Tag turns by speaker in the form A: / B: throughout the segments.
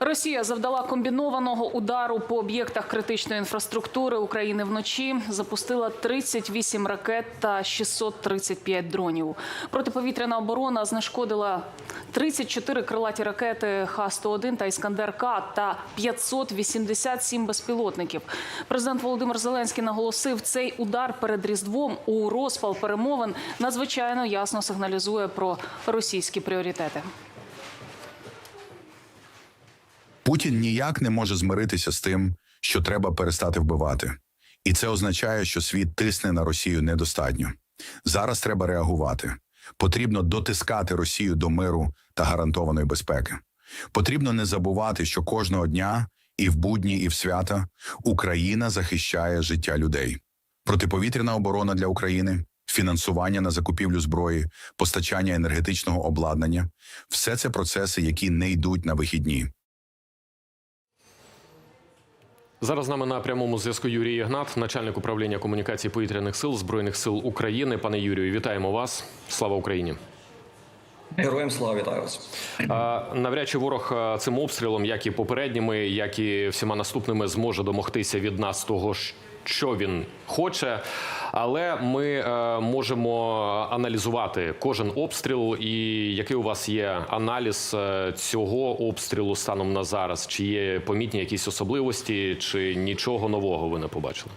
A: Росія завдала комбінованого удару по об'єктах критичної інфраструктури України вночі. Запустила 38 ракет та 635 дронів. Протиповітряна оборона знешкодила 34 крилаті ракети Х-101 та Іскандер-К та 587 безпілотників. Президент Володимир Зеленський наголосив, цей удар перед різдвом у розпал перемовин надзвичайно ясно сигналізує про російські пріоритети.
B: Путін ніяк не може змиритися з тим, що треба перестати вбивати, і це означає, що світ тисне на Росію недостатньо. Зараз треба реагувати. Потрібно дотискати Росію до миру та гарантованої безпеки. Потрібно не забувати, що кожного дня, і в будні, і в свята, Україна захищає життя людей. Протиповітряна оборона для України, фінансування на закупівлю зброї, постачання енергетичного обладнання все це процеси, які не йдуть на вихідні.
C: Зараз з нами на прямому зв'язку Юрій Ігнат, начальник управління комунікації повітряних сил Збройних сил України. Пане Юрію, вітаємо вас. Слава Україні.
D: Героям слава вітаю вас.
C: Навряд чи ворог цим обстрілом, як і попередніми, як і всіма наступними, зможе домогтися від нас того, що він хоче. Але ми е, можемо аналізувати кожен обстріл. І який у вас є аналіз е, цього обстрілу станом на зараз? Чи є помітні якісь особливості, чи нічого нового ви не побачили?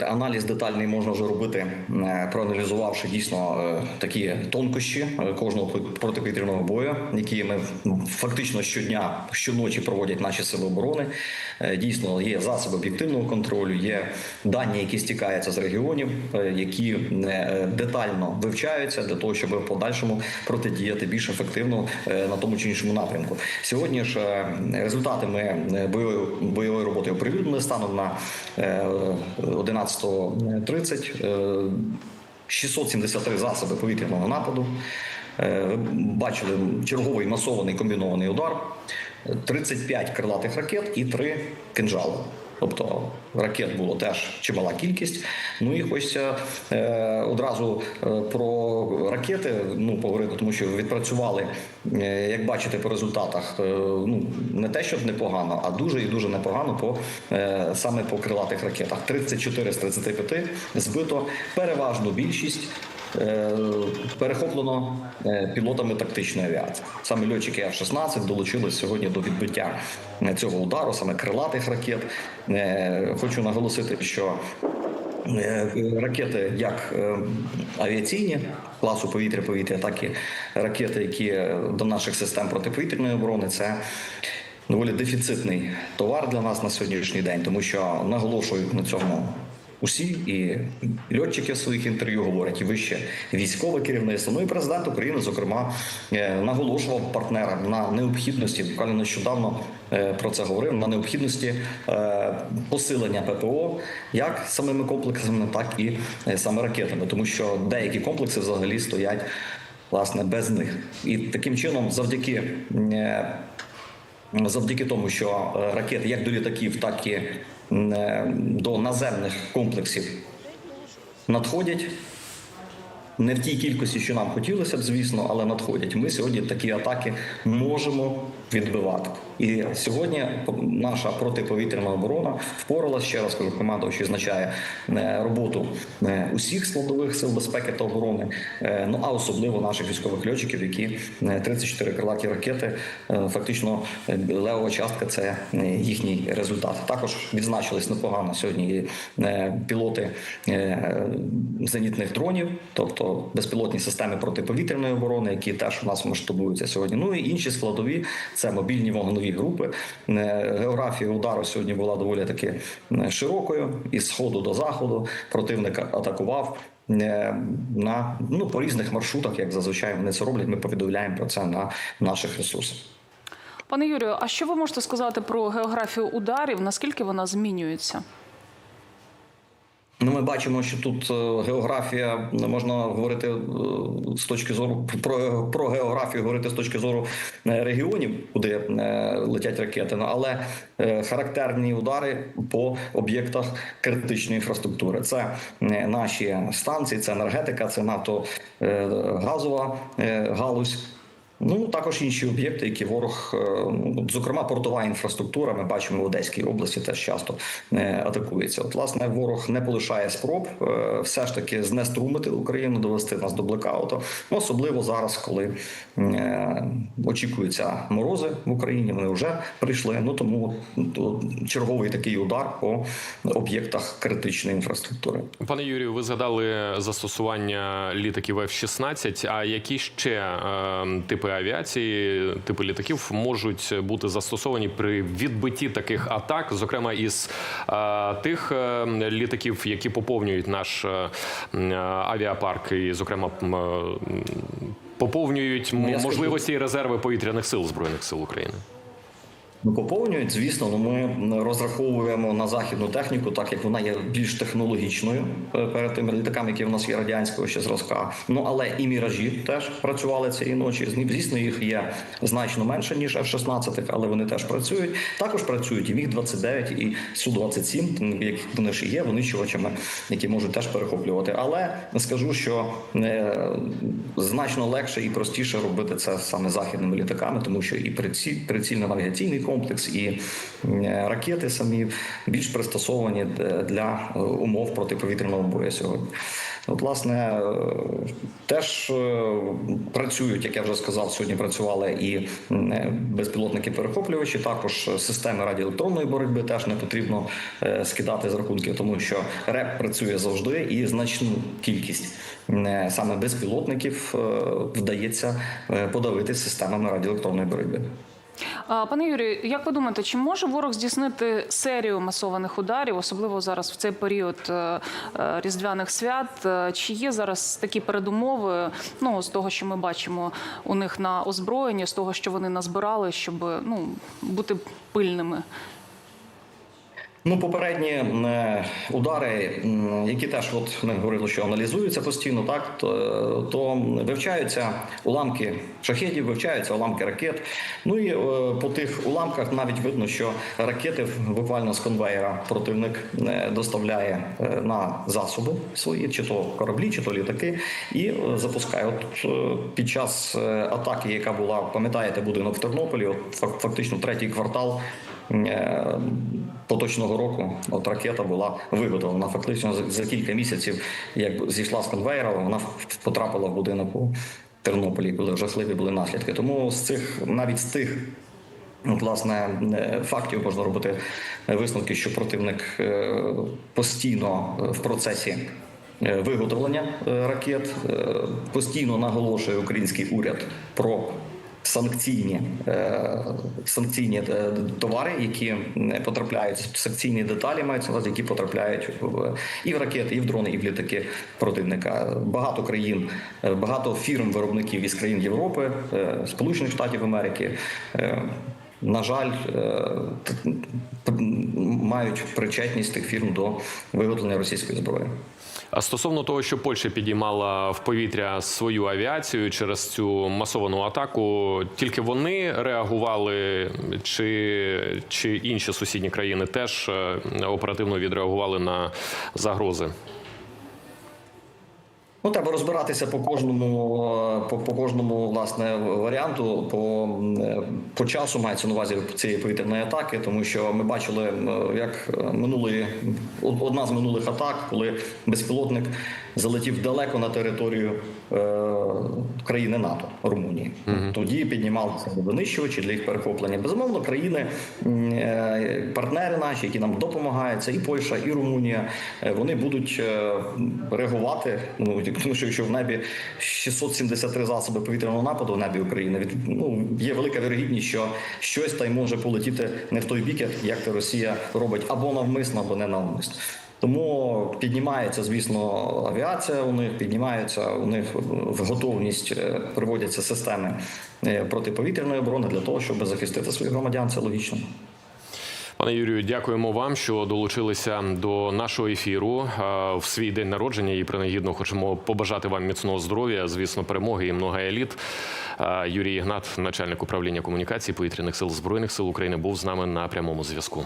D: Аналіз детальний можна вже робити, е, проаналізувавши дійсно такі тонкощі кожного протиповітряного бою, які ми ну, фактично щодня, щоночі проводять наші сили оборони. Е, Дійсно, є засоби об'єктивного контролю, є дані, які стікаються з регіонів, е, які е, детально вивчаються для того, щоб в подальшому протидіяти більш ефективно на тому чи іншому напрямку. Сьогодні ж результати ми е, бойової бойової роботи оприлюднили станом на е, 11.30. Е, 673 засоби повітряного нападу. Ви бачили черговий масований комбінований удар, 35 крилатих ракет і 3 кинжали. Тобто ракет було теж чимала кількість. Ну і хочеться е, одразу е, про ракети ну, поговорити, тому що відпрацювали, е, як бачите, по результатах, е, ну не те, щоб непогано, а дуже і дуже непогано по е, саме по крилатих ракетах. 34 з 35 збито переважну більшість. Е, Перехоплено е, пілотами тактичної авіації. Саме льотчики F-16 долучились сьогодні до відбиття е, цього удару, саме крилатих ракет. Хочу наголосити, що ракети як авіаційні класу повітря-повітря, так і ракети, які до наших систем протиповітряної оборони, це доволі дефіцитний товар для нас на сьогоднішній день, тому що наголошують на цьому. Усі і льотчики в своїх інтерв'ю говорять, і вище військове керівництво. Ну і президент України, зокрема, е, наголошував партнерам на необхідності. Буквально нещодавно е, про це говорив на необхідності е, посилення ППО як самими комплексами, так і саме ракетами, тому що деякі комплекси взагалі стоять власне без них. І таким чином, завдяки. Завдяки тому, що ракети як до літаків, так і до наземних комплексів надходять. Не в тій кількості, що нам хотілося б, звісно, але надходять. Ми сьогодні такі атаки можемо відбивати. І сьогодні наша протиповітряна оборона впоралася, ще раз кажу, команда, що означає е, роботу е, усіх складових сил безпеки та оборони, е, ну а особливо наших військових льотчиків, які е, 34 крилаті ракети, фактично левова частка це їхній результат. Також відзначились непогано сьогодні пілоти зенітних дронів, тобто безпілотні системи протиповітряної оборони, які теж у нас масштабуються сьогодні. Ну і інші складові це мобільні вогнові групи. Е, Географія удару сьогодні була доволі таки е, широкою із сходу до заходу. Противник атакував. е, На ну по різних маршрутах, як зазвичай вони це роблять. Ми повідомляємо про це на наших ресурсах.
A: Пане Юрію, а що ви можете сказати про географію ударів? Наскільки вона змінюється?
D: Ну, ми бачимо, що тут е, географія можна говорити е, з точки зору про, про географію, говорити з точки зору е, регіонів, куди летять ракети. Ну, але характерні удари по об'єктах критичної інфраструктури. Це наші станції, це енергетика, це НАТО газова галузь. Ну також інші об'єкти, які ворог, е, ну, зокрема, портова інфраструктура. Ми бачимо в Одеській області теж часто е, атакується. От, власне, ворог не полишає спроб е, все ж таки знеструмити Україну, довести нас до блекауту. Ну, особливо зараз, коли очікуються морози в Україні. Вони вже прийшли. Ну тому то черговий такий удар по об'єктах критичної інфраструктури.
C: Пане Юрію, ви згадали застосування літаків F-16, А які ще типи авіації, типи літаків можуть бути застосовані при відбитті таких атак, зокрема із е, тих е, літаків, які поповнюють наш е, авіапарк, і зокрема е, поповнюють
D: Ну,
C: можливості і резерви повітряних сил збройних сил України.
D: Ну, поповнюють, звісно, ну ми розраховуємо на західну техніку, так як вона є більш технологічною е, перед тими літаками, які в нас є радянського ще зразка. Ну але і міражі теж працювали цієї ночі. Звісно, їх є значно менше ніж F-16, але вони теж працюють. Також працюють і міг 29 і су 27 які вони і є винищувачами, які можуть теж перехоплювати. Але скажу, що е, значно легше і простіше робити це саме західними літаками, тому що і приціль, прицільно-навігаційний комплекс, і е, ракети самі більш пристосовані для е, умов протиповітряного бою сьогодні. От, власне, е, теж е, працюють, як я вже сказав, сьогодні працювали і е, безпілотники-перехоплювачі. Також системи радіоелектронної боротьби теж не потрібно е, скидати з рахунків, тому що РЕП працює завжди і значну кількість е, саме безпілотників е, вдається е, подавити системами радіоелектронної боротьби.
A: Пане Юрію, як ви думаєте, чи може ворог здійснити серію масованих ударів, особливо зараз в цей період е, е, різдвяних свят? Е, Чи є зараз такі передумови? Ну з того, що ми бачимо у них на озброєнні, з того, що вони назбирали, щоб ну бути пильними?
D: Ну, попередні е, удари, які теж от ми говорили, що аналізуються постійно, так то, то вивчаються уламки шахедів, вивчаються уламки ракет. Ну і е, по тих уламках навіть видно, що ракети буквально з конвейера противник е, доставляє на засоби свої, чи то кораблі, чи то літаки, і запускає. От під час атаки, яка була, пам'ятаєте, будинок в Тернополі, от фактично третій квартал. Е, поточного року от ракета була виготовлена. Фактично за, кілька місяців, як зійшла з конвейера, вона потрапила в будинок у Тернополі, коли жахливі були наслідки. Тому з цих навіть з тих. Власне, е, фактів можна робити висновки, що противник е, постійно е, в процесі е, виготовлення е, ракет, е, постійно наголошує український уряд про санкційні, е, санкційні е, товари, які потрапляють, санкційні деталі мають увазі, які потрапляють в і в ракети, і в дрони, і в літаки противника. Багато країн, е, багато фірм виробників із країн Європи, Сполучених Штатів Америки. На жаль, е, мають причетність тих фірм до виготовлення російської зброї.
C: А стосовно того, що Польща підіймала в повітря свою авіацію через цю масовану атаку, тільки вони реагували, чи, чи інші сусідні країни теж е, оперативно відреагували на загрози?
D: Ну, треба розбиратися по кожному, е, по, по кожному власне варіанту, по, е, по часу мається на увазі цієї повітряної атаки, тому що ми бачили, як минулої одна з минулих атак, коли безпілотник залетів далеко на територію е, країни НАТО Румунії. Тоді піднімалися винищувачі для їх перехоплення. Безумовно, країни е, партнери наші, які нам допомагають, це і Польща, і Румунія. е, Вони будуть е, реагувати. Ну тому що якщо в небі 673 засоби повітряного нападу в небі України, від ну є велика вірогідність, що щось та й може полетіти не в той бік, як, це Росія робить або навмисно, або не навмисно. Тому піднімається, звісно, авіація. У них піднімається у них в готовність е, приводяться системи е, протиповітряної оборони для того, щоб захистити своїх громадян. Це логічно.
C: Пане Юрію, дякуємо вам, що долучилися до нашого ефіру в свій день народження. І принагідно хочемо побажати вам міцного здоров'я, звісно, перемоги і много еліт. Юрій Ігнат, начальник управління комунікації повітряних сил збройних сил України, був з нами на прямому зв'язку.